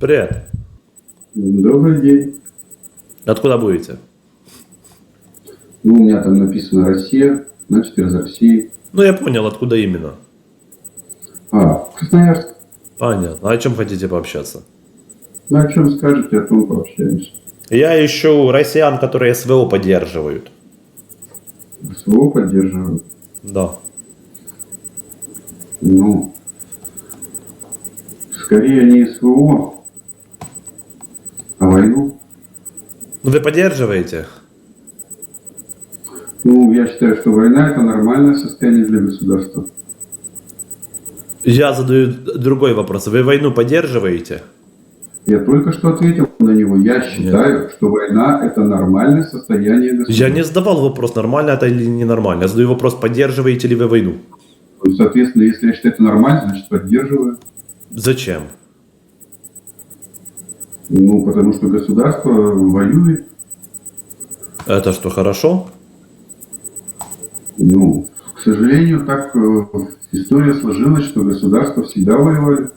Привет. Добрый день. Откуда будете? Ну, у меня там написано Россия, значит из России. Ну, я понял, откуда именно. А, Красноярск. Понятно. А о чем хотите пообщаться? Ну, о чем скажете, о том пообщаемся. Я ищу россиян, которые СВО поддерживают. СВО поддерживаю. Да. Ну, скорее не СВО, войну. Ну, вы поддерживаете? Ну, я считаю, что война это нормальное состояние для государства. Я задаю другой вопрос. Вы войну поддерживаете? Я только что ответил на него. Я считаю, что война это нормальное состояние государства. Я не задавал вопрос, нормально это или ненормально. Я задаю вопрос, поддерживаете ли вы войну? Ну, Соответственно, если я считаю это нормально, значит поддерживаю. Зачем? Ну, потому что государство воюет. Это что, хорошо? Ну, к сожалению, так э, история сложилась, что государства всегда воевали.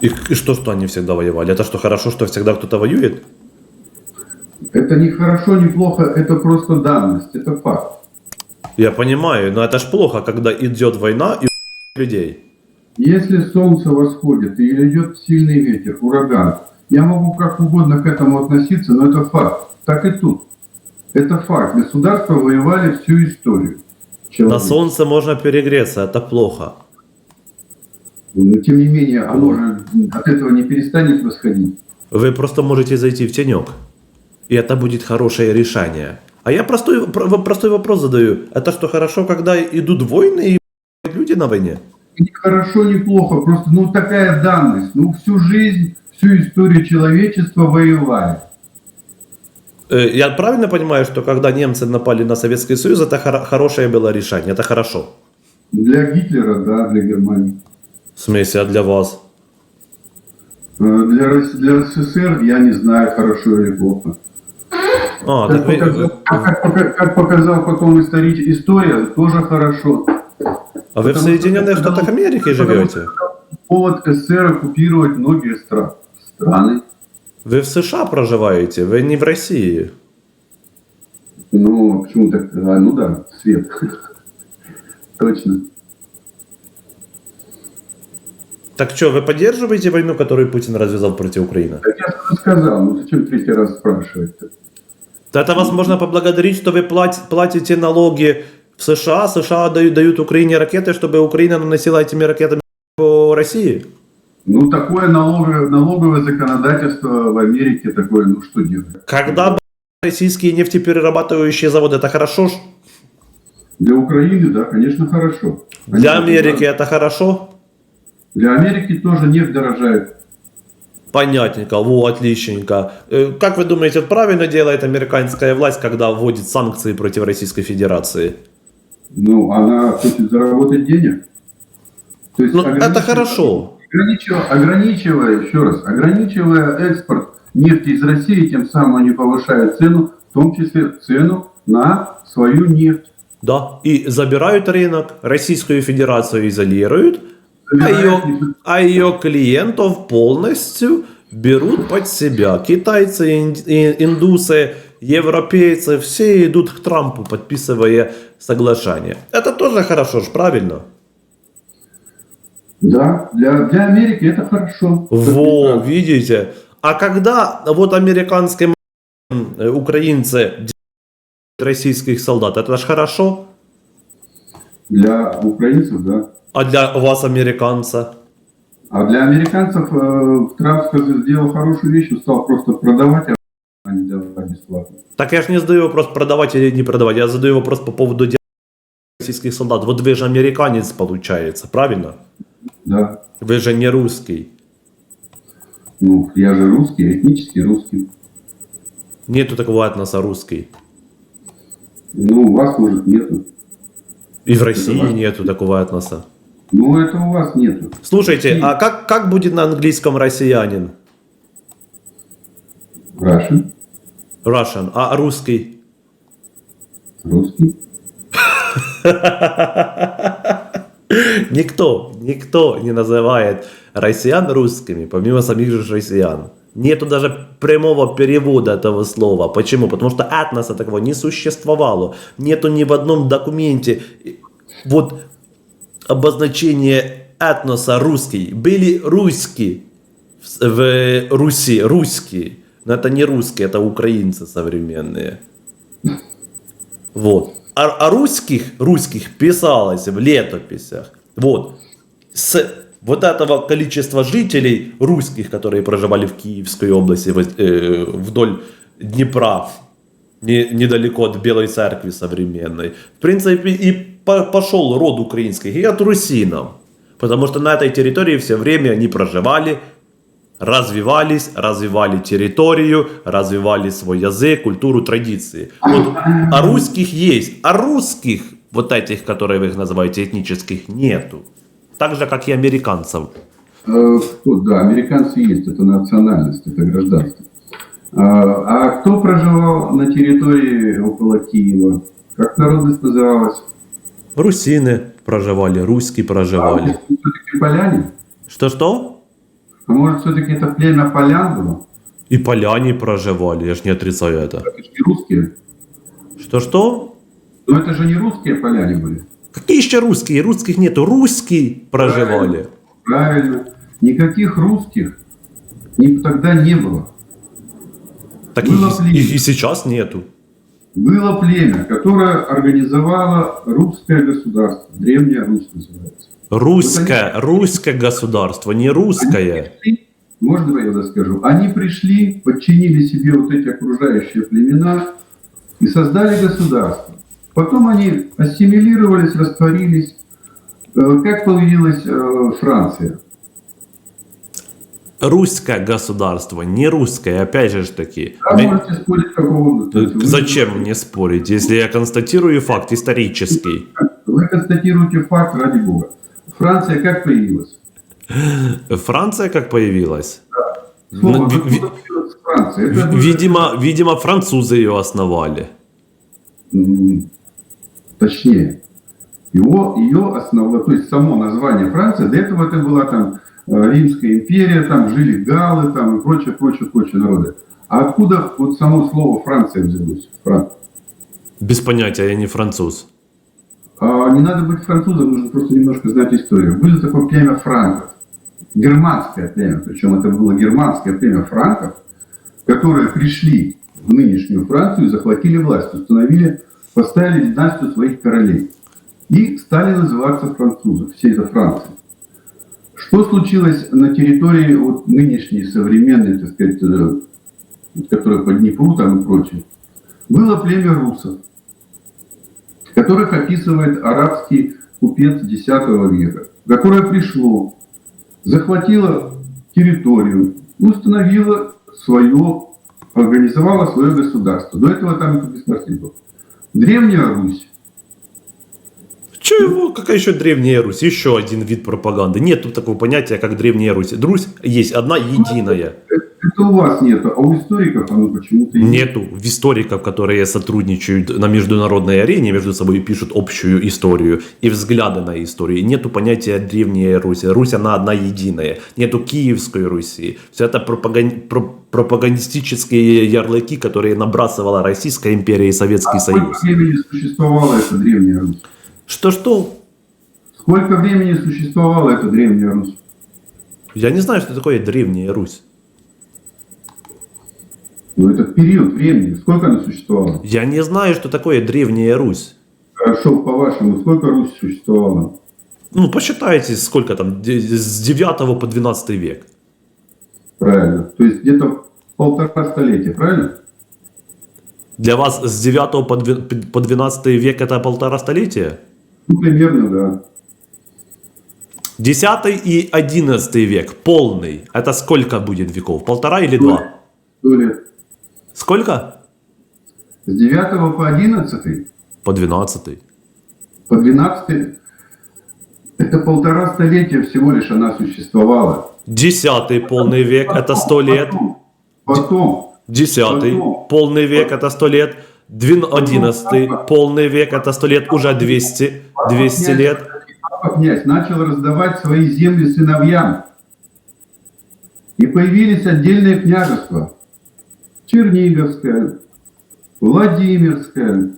И, и что, что они всегда воевали? Это что, хорошо, что всегда кто-то воюет? Это не хорошо, не плохо, это просто данность, это факт. Я понимаю, но это ж плохо, когда идет война и людей. Если солнце восходит или идет сильный ветер, ураган, я могу как угодно к этому относиться, но это факт. Так и тут. Это факт. Государства воевали всю историю. На Человека. солнце можно перегреться, это плохо. Но тем не менее, оно же от этого не перестанет восходить. Вы просто можете зайти в тенек. И это будет хорошее решение. А я простой, про- простой вопрос задаю. Это что, хорошо, когда идут войны и люди на войне? Ни хорошо, ни плохо, просто ну такая данность. Ну всю жизнь, всю историю человечества воевали. Э, Я правильно понимаю, что когда немцы напали на Советский Союз, это хоро- хорошее было решение, это хорошо? Для Гитлера, да, для Германии. В смысле, а для вас? Э, Для, для СССР я не знаю, хорошо или плохо. А, Как так вы- показал, как пока- как показал потом история, тоже хорошо. А вы в потому Соединенных что- Штатах Америки живете? Повод СССР оккупировать многие стра- страны. Вы в США проживаете, вы не в России. Ну, почему так? А, ну да, свет. Точно. Так что, вы поддерживаете войну, которую Путин развязал против Украины? Так я же сказал, ну зачем третий раз спрашивать-то? Это вас можно поблагодарить, что вы плат- платите налоги в США. США дают, дают Украине ракеты, чтобы Украина наносила этими ракетами по России. Ну, такое налоговое, налоговое законодательство в Америке такое, ну что делать? Когда российские нефтеперерабатывающие заводы, это хорошо? Для Украины, да, конечно, хорошо. Для Они- Америки это хорошо? Для Америки тоже нефть дорожает. Понятненько, во, отличненько. Э, Как вы думаете, правильно делает американская власть, когда вводит санкции против Российской Федерации? Ну, она хочет заработать денег. То есть Ну, это хорошо. Ограничивая, ограничивая, еще раз, ограничивая экспорт нефти из России, тем самым они повышают цену, в том числе цену на свою нефть. Да. И забирают рынок, Российскую Федерацию изолируют, а ее, нефть. а ее клиентов полностью берут под себя. Китайцы, индусы, европейцы, все идут к Трампу, подписывая соглашение. Это тоже хорошо ж, правильно? Да, для, для Америки это хорошо. Во, видите? А когда вот американские э, украинцы российских солдат, это ж хорошо? Для украинцев, да. А для вас, американца? А для американцев э, Трамп сделал хорошую вещь, он стал просто продавать, Так я же не задаю вопрос, продавать или не продавать. Я задаю вопрос по поводу российских солдат. Вот вы же американец, получается, правильно? Да. Вы же не русский. Ну, я же русский, этнический русский. Нету такого этноса русский. Ну, у вас, может, нету. И в России важно. нету такого этноса. Ну, это у вас нету. Слушайте, а как, как будет на английском россиянин? Russian, Russian, а русский? русский. Никто, никто не называет россиян русскими, помимо самих же россиян. Нету даже прямого перевода этого слова. Почему? Потому что этноса такого не существовало. Нету ни в одном документе вот обозначение этноса русский. Были русские в, в Руси, русские. Но это не русские, это украинцы современные. Вот. А, а русских, русских писалось в летописях. Вот. С вот этого количества жителей русских, которые проживали в Киевской области, э, вдоль Днепра, не- недалеко от Белой церкви современной, в принципе, и по- пошел род украинский и от русинов. Потому что на этой территории все время они проживали, развивались, развивали территорию, развивали свой язык, культуру, традиции. Вот, а русских есть, а русских, вот этих, которые вы их называете этнических, нету. Так же, как и американцев. Э, Кто? Да, американцы есть, это национальность, это гражданство. А, а кто проживал на территории около Киева? Как народность называлась? Русины проживали, русские А, проживали. все-таки поляне? Что-что? А может, все-таки это племя полян было? И поляне проживали, я ж не отрицаю это. Это же не русские. Что-что? Но это же не русские поляне были. Какие еще русские? Русских нету. Русские проживали. Правильно. Никаких русских тогда не было. Так Было и, племя. и- и сейчас нету. Было племя, которое организовало русское государство. Древняя Русь называется. Русское, русское государство, не русское. пришли, можно я доскажу? Они пришли, подчинили себе вот эти окружающие племена и создали государство. Потом они ассимилировались, растворились. Э, Как появилась э, Франция? Русское государство, не русское, опять же таки. Да, Ме- можете спорить как угодно. Вы- Зачем мне спорить, если я констатирую факт исторический? Вы констатируете факт ради бога. Франция как появилась? Франция как появилась? Слово, Ну, ви- Франция? Это Видимо, видимо, французы ее основали. Точнее, его, ее основа, то есть само название Франция, до этого это была там э, Римская империя, там жили галлы, там и прочее, прочее, прочее народы. А откуда вот само слово Франция взялось? Фран- Без понятия, я не француз. А не надо быть французом, нужно просто немножко знать историю. Было такое племя франков, германское племя, причем это было германское племя франков, которые пришли в нынешнюю Францию захватили власть, установили, поставили династию своих королей и стали называться французы, все это Франция. Что случилось на территории вот нынешней современной, так сказать, э, которая по Днепру там и прочее? Было племя русов, которых описывает арабский купец X века, которое пришло, захватило территорию, установило свое, организовало свое государство. До этого там государство не было. Древняя Русь. Чего? Какая еще Древняя Русь? Еще один вид пропаганды. Нет тут такого понятия, как Древняя Русь. Русь есть одна единая. Это у вас нету, а у историков оно почему-то есть. Нету в историков, которые сотрудничают на международной арене, между собой пишут общую историю и взгляды на историю. Нету понятия Древняя Русь. Русь, она одна единая. Нету Киевской Руси. Все это пропаган- про- пропагандистические ярлыки, которые набрасывала Российская империя и Советский А Союз. времени существовала эта Древняя Русь? Что-что? Сколько времени существовала эта Древняя Русь? Я не знаю, что такое Древняя Русь. Ну, это период времени. Сколько она существовала? Я не знаю, что такое Древняя Русь. Хорошо, по-вашему, сколько Русь существовала? Ну, посчитайте, сколько там, с 9 по 12 век. Правильно. То есть где-то полтора столетия, правильно? Для вас с 9 по дви- по 12 век это полтора столетия? Ну, примерно, да. 10 и 11 век, полный. Это сколько будет веков? Полтора или два? Сто лет. Сколько? С 9 по 11, По 12. по 12, это полтора столетия всего лишь она существовала. 10 полный век это 100 лет. Потом, потом 10 полный век это 100 лет. 11 полный век это 100 лет, уже 200, 200 лет. Папа князь начал раздавать свои земли сыновьям. И появились отдельные княжества. Черниговское, Владимирское.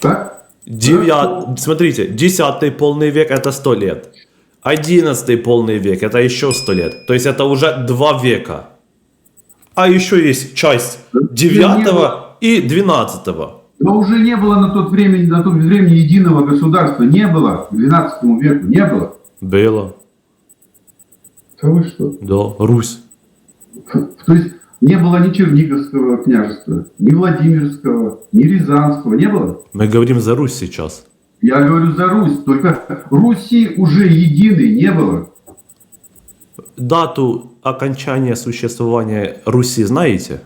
Так? Девят... Смотрите, 10 полный век это 100 лет. 11 полный век это еще 100 лет. То есть это уже 2 века. А еще есть часть 9 и 12. Но уже не было на тот время, на то время единого государства. Не было. К 12 веку не было. Было, Да вы что? да, Русь. То есть не было ни Черниговского княжества, ни Владимирского, ни Рязанского. Не было? Мы говорим за Русь сейчас. Я говорю за Русь. Только Руси уже единой не было. Дату окончания существования Руси знаете?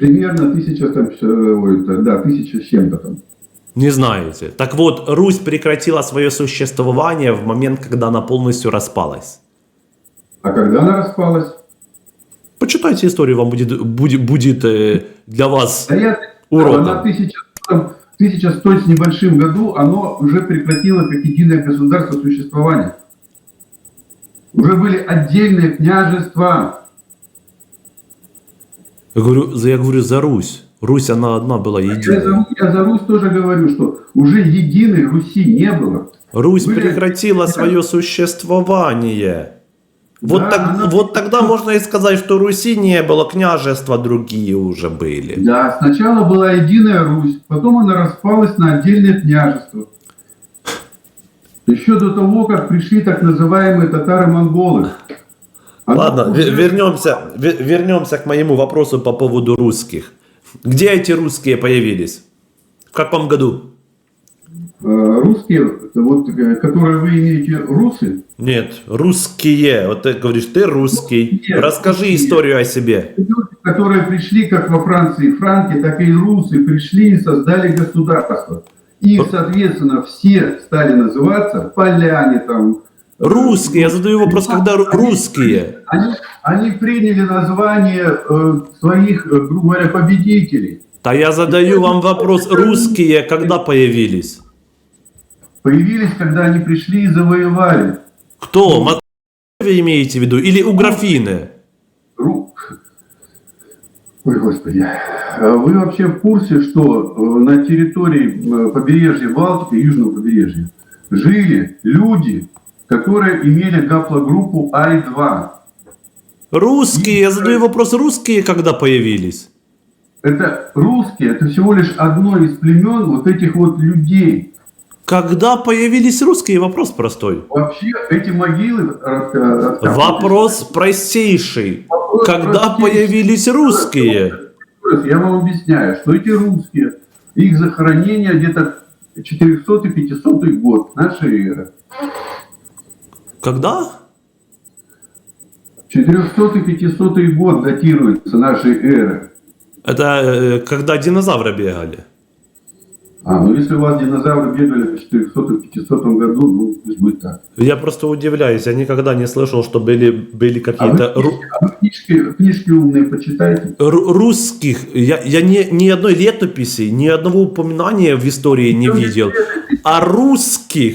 Примерно тысяча там, ой, да, тысяча с чем-то там. Не знаете. Так вот, Русь прекратила свое существование в момент, когда она полностью распалась. А когда она распалась? Почитайте историю, вам будет, будет, будет э, для вас Да я Уродом. на 1100, 1100 с небольшим году оно уже прекратило как единое государство существование. Уже были отдельные княжества. Я говорю, я говорю за Русь. Русь, она одна была Я единая. за, я за Русь тоже говорю, что уже единой Руси не было. Русь Были- прекратила свое существование. Вот, Да, так- она- вот тогда можно и сказать, что Руси не было, княжества другие уже были. Да, сначала была единая Русь, потом она распалась на отдельные княжества. Еще до того, как пришли так называемые татаро-монголы. Оно Ладно, уже- ве- вернемся, ве- вернемся к моему вопросу по поводу русских. Где эти русские появились? В каком году? Э, Русские, вот, э, которые вы имеете русы, Нет, русские. Вот ты говоришь, ты русский. Нет, Расскажи русские. историю о себе. люди, которые пришли, как во Франции франки, так и русы, пришли и создали государство. И, соответственно, все стали называться поляне там. Русские, я задаю вопрос, когда русские? Они, они приняли название э, своих, э, грубо говоря, победителей. Да я задаю вам вопрос, русские когда появились? Появились, когда они пришли и завоевали. Кто? Мат- вы имеете в виду? Или у графины? Ру- Ой, господи. Вы вообще в курсе, что э, на территории побережья Балтики, южного побережья, жили люди, которые имели гаплогруппу Ай-2? Русские, я задаю вопрос, русские когда появились? Это русские, это всего лишь одно из племен вот этих вот людей. Когда появились русские? Вопрос простой. Вообще эти могилы... раскапывались. Вопрос простейший. Вопрос Когда простейший. появились русские? Я вам объясняю, что эти русские, их захоронение где-то 400-500 год нашей эры. Когда? 400-500 год датируется нашей эры. Это э, когда динозавры бегали. А, ну если у вас динозавры бегали по 400-500 году, ну пусть будет так. Я просто удивляюсь, я никогда не слышал, что были, были А вы, какие-то ру- книжки, а вы книжки, книжки умные почитайте. ру- русских. Я, я ни, ни одной летописи, ни одного упоминания в истории не видел. А русских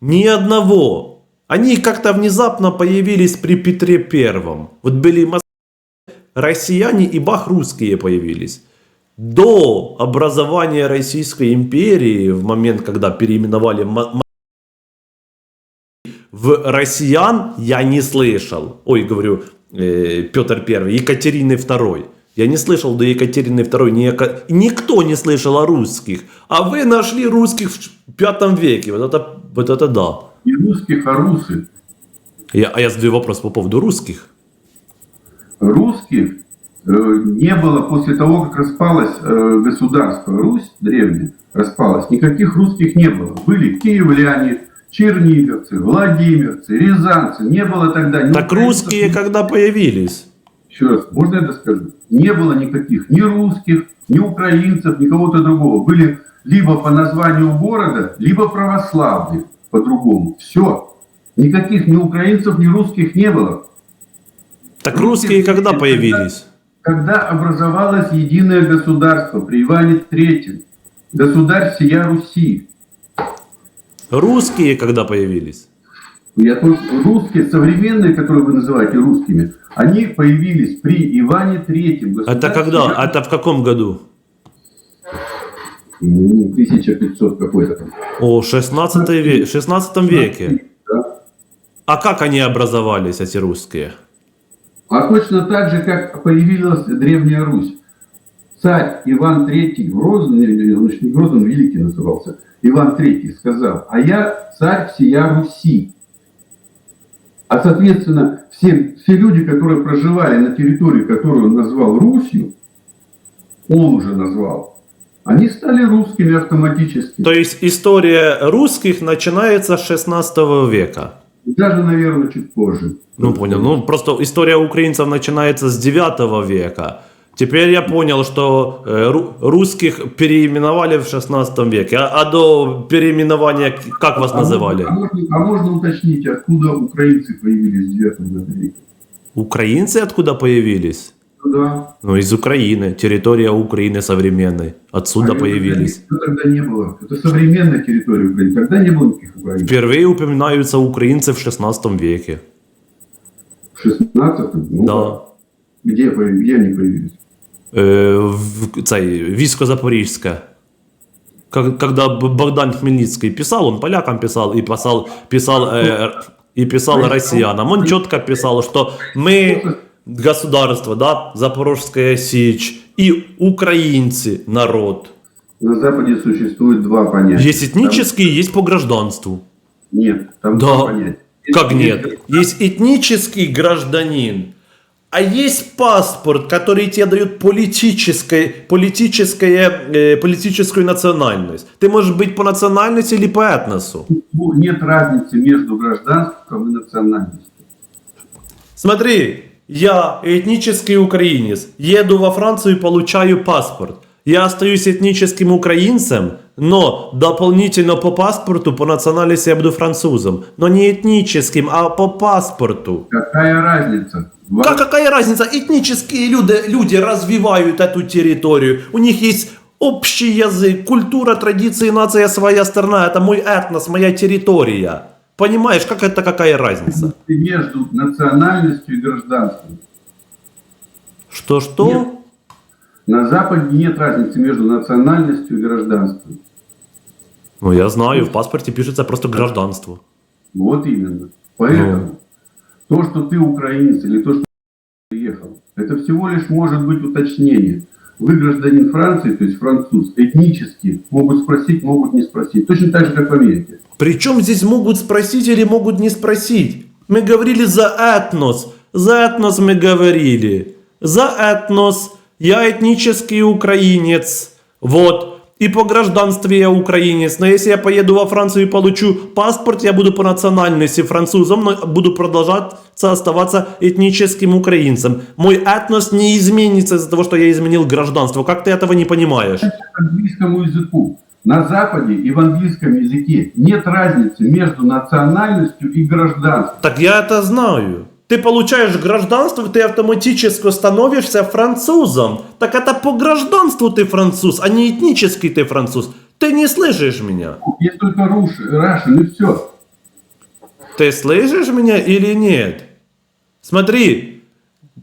ни одного. Они как-то внезапно появились при Петре Первом. Вот были россияне и бах русские появились. До образования Российской империи, в момент, когда переименовали в россиян, я не слышал. Ой, говорю, э, Петр Первый, Екатерины Второй. Я не слышал до Екатерины Второй, ни никто не слышал о русских. А вы нашли русских в пятом веке. Вот это, вот это да. Не русских, а русы. Я, а я задаю вопрос по поводу русских. Русских э, не было после того, как распалось э, государство Русь древняя, распалось, никаких русских не было. Были киевляне, черниговцы, владимирцы, рязанцы. Не было тогда... ни Так русские ни- когда появились? Еще раз, можно я доскажу? Не было никаких ни русских, ни украинцев, ни кого-то другого. Были либо по названию города, либо православные по-другому. Все. Никаких ни украинцев, ни русских не было. Так русские когда появились? Когда образовалось единое государство при Иване III, государь сия Руси, Русские когда появились? Я тут русские, современные, которые вы называете русскими, они появились при Иване Третьем. Это когда? Это в каком году? Ну, 1500 какой-то там. О, 16 век, 16 веке. Да. А как они образовались, эти русские? А точно так же, как появилась Древняя Русь. Царь Иван III Грозный, он еще не Грозный, Великий назывался, Иван III сказал, а я царь всея Руси. А соответственно, все, все люди, которые проживали на территории, которую он назвал Русью, он уже назвал, они стали русскими автоматически. То есть история русских начинается с 16 века. Даже, наверное, чуть позже. Ну, понял. Ну, просто история украинцев начинается с 9 века. Теперь я понял, что э, ру- русских переименовали в 16 веке. А, а до переименования как вас А называли? можно- А можно, а можно уточнить, откуда украинцы появились в 9 веке? Украинцы откуда появились? Ну да. Ну, из Украины. Территория Украины современной. Отсюда А появились. это тогда не было. Это современная территория Украины. Тогда не было никаких украинцев. Впервые упоминаются украинцы в 16 веке. В 16-м? Ну, Да. Где, где они появились? Е, в цей військо Запорізьке. Как- Когда Богдан Хмельницкий писал, он полякам писал и писал, писал, э, и писал россиянам. Он четко писал, что мы государство, да, Запорожская Сечь и украинцы народ. На Западе существует два понятия. Есть этнический, есть по гражданству. Там- нет, там Да. два понятия. Как нет? Есть этнический гражданин, а есть паспорт, который тебе дает политическое, политическое, э, политическую национальность. Ты можешь быть по национальности или по этносу. Нет разницы между гражданством и национальностью. Смотри, я этнический украинец, еду во Францию и получаю паспорт. Я остаюсь этническим украинцем, но дополнительно по паспорту, по национальности я буду французом. Но не этническим, а по паспорту. Какая разница? Как, какая разница? Этнические люди, люди развивают эту территорию. У них есть общий язык, культура, традиции, нация, своя страна. Это мой этнос, моя территория. Понимаешь, как это какая разница? Между национальностью и гражданством. Что-что? Нет. На Западе нет разницы между национальностью и гражданством. Ну, я знаю, в паспорте пишется просто гражданство. Вот именно. Поэтому то, что ты украинец или то, что ты приехал, это всего лишь может быть уточнение. Вы гражданин Франции, то есть француз, этнически могут спросить, могут не спросить. Точно так же, как в Америке. Причем здесь могут спросить или могут не спросить? Мы говорили за этнос. За этнос мы говорили. За этнос. Я этнический украинец. Вот. И по гражданству я украинец. Но если я поеду во Францию и получу паспорт, я буду по национальности французом, но буду продолжать оставаться этническим украинцем. Мой этнос не изменится из-за того, что я изменил гражданство. Как ты этого не понимаешь? Английскому языку. На Западе и в английском языке нет разницы между национальностью и гражданством. Так я это знаю. Ты получаешь гражданство, ты автоматически становишься французом. Так это по гражданству ты француз, а не этнический ты француз. Ты не слышишь меня? Есть только руш, Russian и все. Ты слышишь меня или нет? Смотри,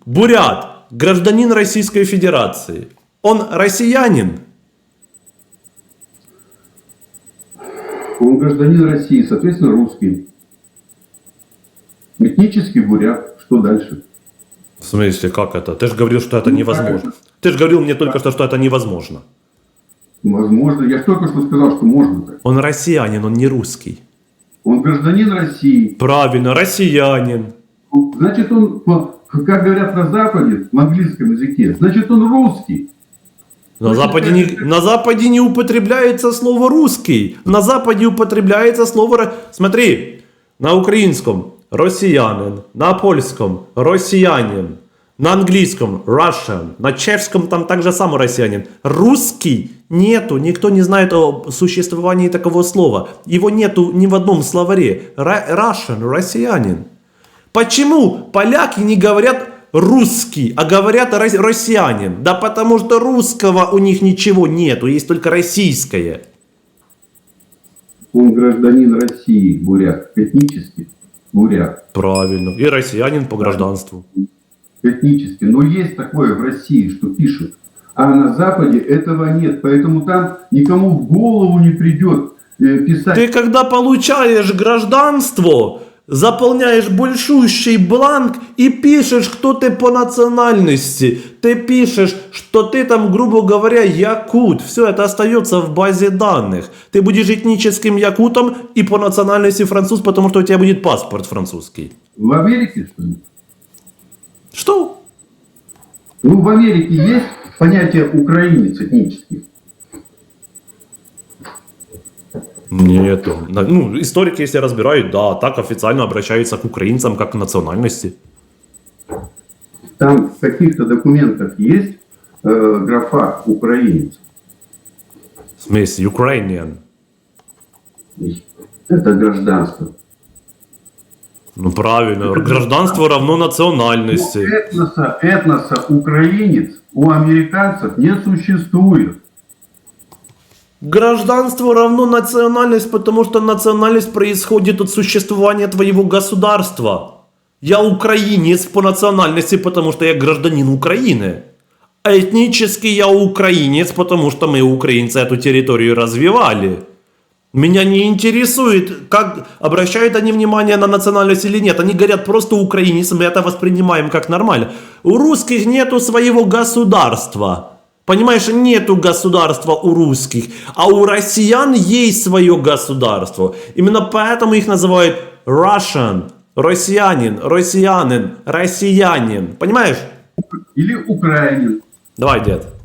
Бурят, гражданин Российской Федерации. Он россиянин. Он гражданин России, соответственно, русский. Этнический бурят. Что дальше? В смысле, как это? Ты же говорил, что это Ну, невозможно. Ты же говорил мне только что, что это невозможно. Возможно. Я только что сказал, что можно так. Он россиянин, он не русский. Он гражданин России. Правильно, россиянин. Значит, он, как говорят на Западе, в английском языке, значит, он русский. На Западе, не, на Западе не употребляется слово русский. На Западе употребляется слово... Смотри, на украинском россиянин, на польском россиянин, на английском Russian, на чешском там также само россиянин. Русский нету, никто не знает о существовании такого слова. Его нету ни в одном словаре. Russian, россиянин. Почему поляки не говорят русский, а говорят рос- россиянин? Да потому что русского у них ничего нету, есть только российское. Он гражданин России, бурят, этнически. бурят. Правильно. И россиянин по гражданству. этнически. Но есть такое в России, что пишут. А на Западе этого нет. Поэтому там никому в голову не придет э, писать. Ты когда получаешь гражданство, заполняешь большущий бланк и пишешь, кто ты по национальности. Ты пишешь, что ты там, грубо говоря, якут. Все это остается в базе данных. Ты будешь этническим якутом и по национальности француз, потому что у тебя будет паспорт французский. В Америке, что ли? Что? Ну, в Америке есть понятие украинец этнический. Нету. На- Ну, историки, если разбирают, да, так официально обращаются к украинцам как к национальности. Там в каких-то документах есть э, графа украинец. В смысле, Ukrainian. Это гражданство. Ну, правильно. Гражданство равно У национальности. этноса, этноса украинец у американцев не существует. Гражданство равно национальность, потому что национальность происходит от существования твоего государства. Я украинец по национальности, потому что я гражданин Украины. А этнически я украинец, потому что мы, украинцы, эту территорию развивали. Меня не интересует, как обращают они внимание на национальность или нет. Они говорят просто украинец, мы это воспринимаем как нормально. У русских нету своего государства. Понимаешь, нету государства у русских, а у россиян есть свое государство. Именно поэтому их называют Russian, россиянин, россиянин, россиянин. Понимаешь? Или украинец. Давай, дед.